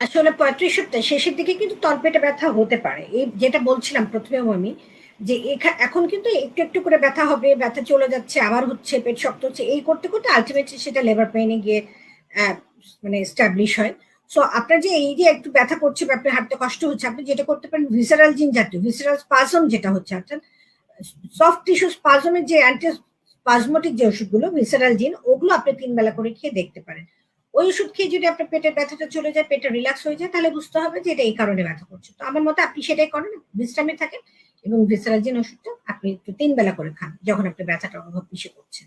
আসলে পঁয়ত্রিশ সপ্তাহ শেষের দিকে কিন্তু তলপেটে ব্যথা হতে পারে। এই যেটা বলছিলাম প্রথমেও আমি, যে এখা- এখন কিন্তু একটু একটু করে ব্যথা হবে, ব্যথা চলে যাচ্ছে, আবার হচ্ছে পেট শক্ত হচ্ছে, এই করতে করতে আলটিমেটলি সেটা লেবার পেইনে গিয়ে মানে স্টাবলিশ হয়। সো আপনার যে এই যে একটু ব্যথা করছে আপনার হাঁটতে কষ্ট হচ্ছে, আপনি যেটা করতে পারেন ভিসারাল জিন জাতীয় ভিসারাল স্পাজম যেটা হচ্ছে, অর্থাৎ সফট টিস্যু স্পাজমের যে অ্যান্টি স্পাজমোটিক যে ওষুধগুলো ভিসারাল জিন ওগুলো আপনি তিন বেলা করে খেয়ে দেখতে পারেন। ওই ওষুধ খেয়ে যদি আপনার পেটের ব্যথাটা চলে যায়, পেটটা রিল্যাক্স হয়ে যায়, তাহলে বুঝতে হবে যে এটা এই কারণে ব্যথা করছে। তো আমার মতে আপনি সেটাই করেন বিশ্রামে থাকেন এবং ভেসারাজিন ওষুধটা আপনি একটু তিন বেলা করে খান, যখন আপনার ব্যথাটা অনুভব বেশি করছেন